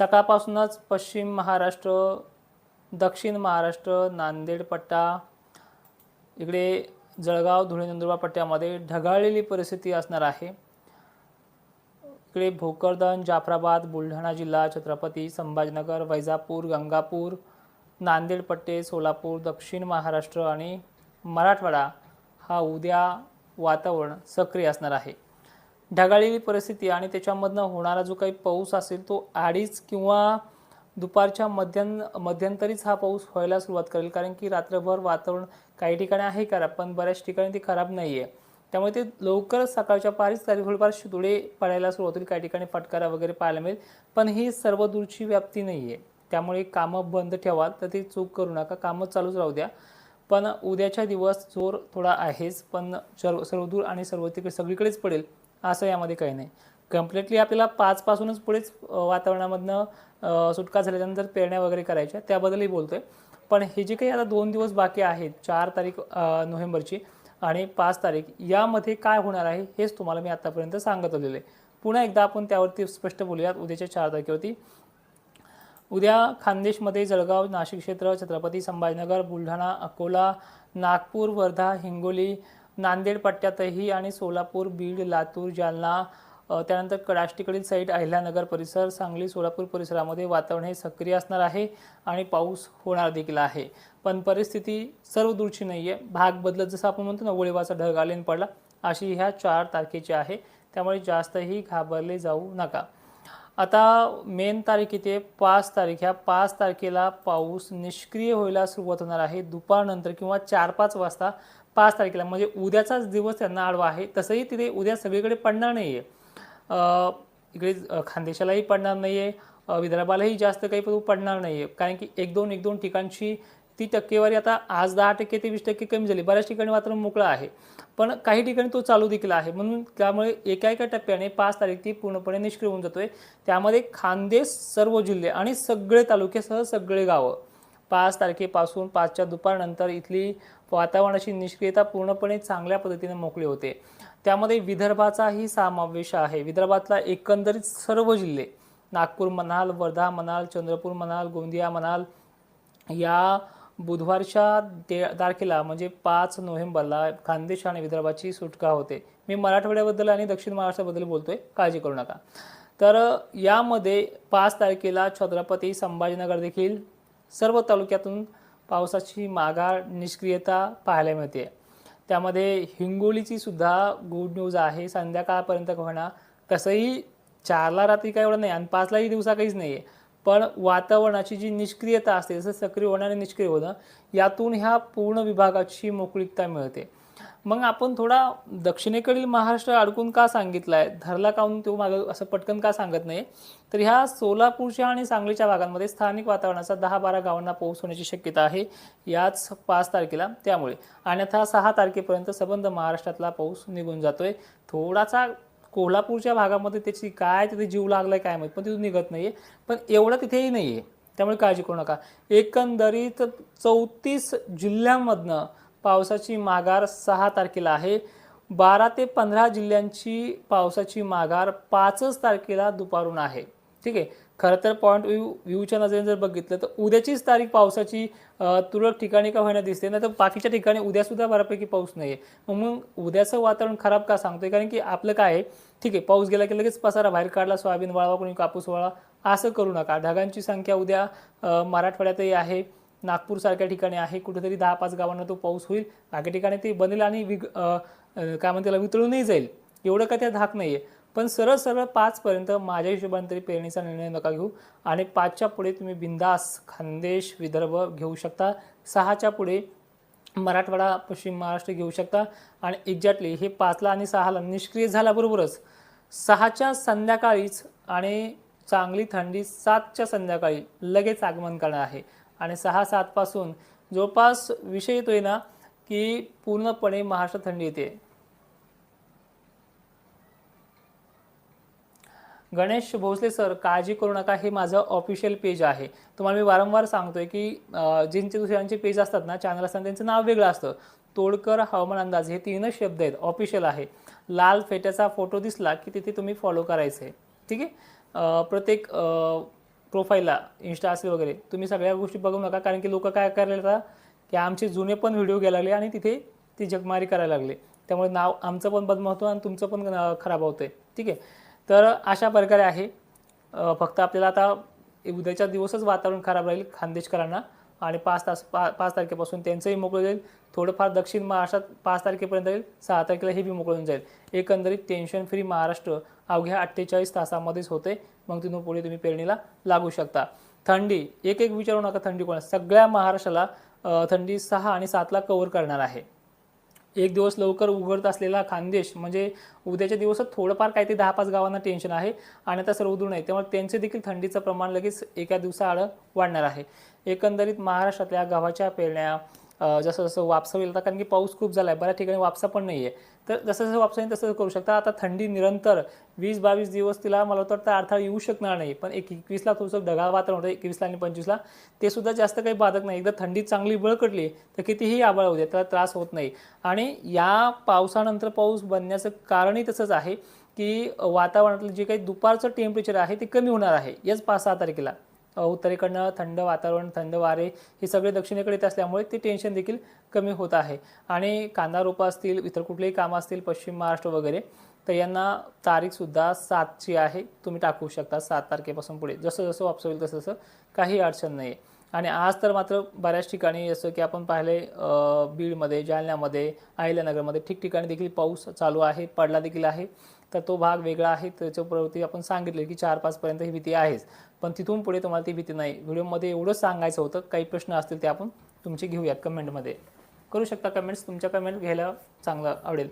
सकाळपासूनच पश्चिम महाराष्ट्र दक्षिण महाराष्ट्र नांदेड पट्टा इकडे जळगाव धुळे नंदुरबार पट्ट्यामध्ये ढगाळलेली परिस्थिती असणार आहे. इकडे भोकरदन जाफराबाद बुलढाणा जिल्हा छत्रपती संभाजीनगर वैजापूर गंगापूर नांदेड पट्टे सोलापूर दक्षिण महाराष्ट्र आणि मराठवाडा हा उद्या वातावरण सक्रिय असणार आहे. ढगाळलेली परिस्थिती आणि त्याच्यामधनं होणारा जो काही पाऊस असेल तो अडीच किंवा दुपारच्या मध्यं मध्यंतरीच हा पाऊस व्हायला सुरुवात करेल. कारण की रात्रभर वातावरण काही ठिकाणी आहे खराब पण बऱ्याच ठिकाणी ते खराब नाही आहे त्यामुळे ते लवकरच सकाळच्या पारीच तारीख थोडीफार शितुडे पडायला सुरुवात होईल काही ठिकाणी फटकारा वगैरे पाहायला मिळेल. पण ही सर्व दूरची व्याप्ती नाही आहे त्यामुळे कामं बंद ठेवा तर ती चूक करू नका. कामं चालूच राहू द्या. पण उद्याच्या दिवस जोर थोडा आहेच पण सर्व सर्वदूर आणि सर्व तिकडे सगळीकडेच पडेल. असं यामध्ये काही नाही. कम्प्लिटली आपल्याला पाचपासूनच पुढेच वातावरणामधनं सुटका झाल्यानंतर पेरण्या वगैरे करायच्या त्याबद्दलही बोलतो आहे पण हे जे काही आता दोन दिवस बाकी आहेत चार तारीख नोव्हेंबरची आणि पाच तारीख यामध्ये काय होणार आहे हेच तुम्हाला मी आत्तापर्यंत सांगत आलेलं आहे. पुन्हा एकदा आपण त्यावरती स्पष्ट बोलूयात उद्याच्या चार तारखेवरती. उद्या खानदेशमध्ये जळगाव नाशिक क्षेत्र छत्रपती संभाजीनगर बुलढाणा अकोला नागपूर वर्धा हिंगोली नांदेड पट्ट्यातही आणि सोलापूर बीड लातूर जालना त्यानंतर कडाष्टीकडील साईड अहिल्यानगर परिसर सांगली सोलापूर परिसरामध्ये वातावरण हे सक्रिय असणार आहे आणि पाऊस होणार देखील आहे. पण परिस्थिती सर्व दूरची नाही आहे भाग बदलत जसं आपण म्हणतो ना गोळीबाचा ढग आलेन पडला अशी ह्या चार तारखेची आहे. त्यामुळे जास्तही घाबरले जाऊ नका. आता मेन तारीख किती आहे पाच तारीख. ह्या पाच तारखेला पाऊस निष्क्रिय व्हायला सुरुवात होणार आहे. दुपारनंतर किंवा चार पाच वाजता पाच तारखेला म्हणजे उद्याचाच दिवस त्यांना आडवा आहे. तसंही तिथे उद्या सगळीकडे पडणार नाही आहे इकडे खानदेशालाही पडणार नाही आहे विदर्भालाही जास्त काही पण पडणार नाही आहे कारण की एक दोन एक दोन ठिकाणची ती टक्केवारी आता आज दहा टक्के ते वीस टक्के कमी झाली. बऱ्याच ठिकाणी वातावरण मोकळं आहे. पण काही ठिकाणी तो चालू देखील आहे. म्हणून त्यामुळे एका एका टप्प्याने पाच तारीख ती पूर्णपणे निष्क्रिय होऊन जातोय. त्यामध्ये खानदेश सर्व जिल्हे आणि सगळे तालुक्यासह सगळे गावं पाच तारखेपासून पाचच्या दुपारनंतर इथली वातावरणाची निष्क्रियता पूर्णपणे चांगल्या पद्धतीने मोकळी होते. त्यामध्ये विदर्भाचाही समावेश आहे. विदर्भातला एकंदरीत सर्व जिल्हे नागपूर म्हणाल वर्धा म्हणाल चंद्रपूर म्हणाल गोंदिया म्हणाल या बुधवारच्या ते तारखेला म्हणजे पाच नोव्हेंबरला खानदेश आणि विदर्भाची सुटका होते. मी मराठवाड्याबद्दल आणि दक्षिण महाराष्ट्राबद्दल बोलतोय. काळजी करू नका. तर यामध्ये पाच तारखेला छत्रपती संभाजीनगर देखील सर्व तालुक्यातून पावसाची मागाळ निष्क्रियता पाहायला मिळते. त्यामध्ये हिंगोलीची सुद्धा गुड न्यूज आहे. संध्याकाळपर्यंत होणार तसंही चारला रात्री काय एवढं नाही आणि पाचलाही दिवसा काहीच नाही आहे पण वातावरणाची जी निष्क्रियता असते जसं सक्रिय होणं आणि निष्क्रिय होणं यातून ह्या पूर्ण विभागाची मोकळीकता मिळते. मग आपण थोडा दक्षिणेकडील महाराष्ट्र अडकून का सांगितला आहे धरला काहून तो मागं असं पटकन का सांगत नाही तर ह्या सोलापूरच्या आणि सांगलीच्या भागांमध्ये स्थानिक वातावरणाचा दहा बारा गावांना पाऊस होण्याची शक्यता आहे याच पाच तारखेला त्यामुळे. अन्यथा सहा तारखेपर्यंत सबंध महाराष्ट्रातला पाऊस निघून जातोय. थोडासा कोल्हापूरच्या भागामध्ये त्याची काय तिथे जीव लागलाय काय माहीत पण तिथून निघत नाहीये. पण एवढं तिथेही नाहीये. त्यामुळे काळजी करू नका. एकंदरीत चौतीस जिल्ह्यांमधनं पावसाची माघार सहा तारखेला आहे. बारा ते पंधरा जिल्ह्यांची पावसाची माघार पाचच तारखेला दुपारून आहे. ठीक आहे? खरं तर पॉईंट व्यू व्ह्यूच्या नजरेने जर बघितलं तर उद्याचीच तारीख पावसाची तुरळक ठिकाणी का होईना दिसते. नाही तर बाकीच्या ठिकाणी उद्यासुद्धा बऱ्यापैकी पाऊस नाही आहे मग उद्याचं वातावरण खराब का सांगतोय? कारण की आपलं काय आहे? ठीक आहे पाऊस गेला की लगेच पसारा बाहेर काढला सोयाबीन वाळवा कोणी कापूस वाळा असं करू नका. ढगांची संख्या उद्या मराठवाड्यातही आहे. नागपूरसारख्या ठिकाणी आहे. कुठेतरी दहा पाच गावांना तो पाऊस होईल. बाकी ठिकाणी ते बनेल आणि विग काय म्हणते त्याला वितळूनही जाईल. एवढं काय त्या धाक नाही आहे पण सरळ सरळ पाचपर्यंत माझ्या हिशोबाने तरी पेरणीचा निर्णय नका घेऊ. आणि पाचच्या पुढे तुम्ही बिंदास खानदेश विदर्भ घेऊ शकता. सहाच्या पुढे मराठवाडा पश्चिम महाराष्ट्र घेऊ शकता. आणि एक्झॅक्टली हे पाचला आणि सहाला निष्क्रिय झाल्याबरोबरच सहाच्या संध्याकाळीच आणि चांगली थंडी सातच्या संध्याकाळी लगेच आगमन करणार आहे. आणि सहा सातपासून जवळपास विषय येतो आहे ना की पूर्णपणे महाराष्ट्र थंडी येते. गणेश भोसले सर काळजी करू नका हे माझं ऑफिशियल पेज आहे. तुम्हाला मी वारंवार सांगतोय की ज्यांचे दुसऱ्यांचे पेज असतात ना चॅनल असतात त्यांचं नाव वेगळं असतं. तोडकर हवामान अंदाज हे तीनच शब्द आहेत ऑफिशियल आहे. लाल फेट्याचा फोटो दिसला की तिथे तुम्ही फॉलो करायचं आहे ठीक आहे? प्रत्येक प्रोफाईलला इन्स्टा असेल वगैरे. तुम्ही सगळ्या गोष्टी बघू नका कारण की लोक काय करायला की आमचे जुने पण व्हिडिओ घ्यायला लागले आणि तिथे ती जगमारी करायला लागले. त्यामुळे नाव आमचं पण बदनाम होतं आणि तुमचं पण खराब होतं आहे ठीक आहे? तर अशा प्रकारे आहे. फक्त आपल्याला आता उद्याच्या दिवसच वातावरण खराब राहील खानदेशकरांना. आणि पाच तास पा पाच तारखेपासून त्यांचंही मोकळं जाईल. थोडंफार दक्षिण महाराष्ट्रात पाच तारखेपर्यंत जाईल सहा तारखेला हे बी मोकळं होऊन जाईल. एकंदरीत टेन्शन फ्री महाराष्ट्र अवघ्या अठ्ठेचाळीस तासामध्येच होते. मग तिथून पुढे तुम्ही पेरणीला लागू शकता. थंडी एक एक विचारू नका थंडी कोणा सगळ्या महाराष्ट्राला थंडी सहा आणि सातला कव्हर करणार आहे. एक दिवस लवकर उघडत असलेला खानदेश म्हणजे उद्याच्या दिवसात थोडंफार काही ते दहा पाच गावांना टेन्शन आहे आणि आता सर्व दूर नाही त्यामुळे त्यांचे देखील थंडीचं प्रमाण लगेच एका दिवसाआड वाढणार आहे. एकंदरीत महाराष्ट्रातल्या गव्हाच्या पेरण्या जसं जसं वापसा होईल आता कारण की पाऊस खूप झाला आहे बऱ्याच ठिकाणी वापसा पण नाही आहे तर जसं जसं वापसा येईल तसं करू शकता. आता थंडी निरंतर वीस बावीस दिवस तिला मला वाटतं अडथळा येऊ शकणार नाही. पण एक एकवीसला थोडंसं ढगाळ वातावरण होतं एकवीसला आणि पंचवीसला. ते सुद्धा जास्त काही बाधक नाही. एकदा थंडी चांगली बळकटली तर कितीही आबळ होऊ दे त्याला त्रास होत नाही. आणि या पावसानंतर पाऊस बनण्याचं कारणही तसंच आहे की वातावरणातलं जे काही दुपारचं टेम्परेचर आहे ते कमी होणार आहे. याच पाच सहा तारखेला. उत्तरेकडनं थंड वातावरण थंड वारे हे सगळे दक्षिणेकडे येत असल्यामुळे ते टेन्शन देखील कमी होत आहे. आणि कांदा रोपं असतील इतर कुठलेही कामं असतील पश्चिम महाराष्ट्र वगैरे तर यांना तारीखसुद्धा सातची आहे. तुम्ही टाकू शकता सात तारखेपासून पुढे. जसं जसं वापस होईल तसं तसं काही अडचण नाही आहे आणि आज तर मात्र बऱ्याच ठिकाणी जसं की आपण पाहिले बीडमध्ये जालन्यामध्ये अहिल्यानगरमध्ये ठिकठिकाणी देखील पाऊस चालू आहे पडला देखील आहे. तर तो भाग वेगळा आहे त्याच्यावरती आपण सांगितले की चार पाचपर्यंत ही भीती आहेच. पण तिथून पुढे तुम्हाला ती भीती नाही. व्हिडिओमध्ये एवढंच सांगायचं होतं काही प्रश्न असतील ते आपण तुमचे घेऊयात कमेंटमध्ये करू शकता कमेंट्स तुमच्या कमेंट घ्यायला चांगलं आवडेल.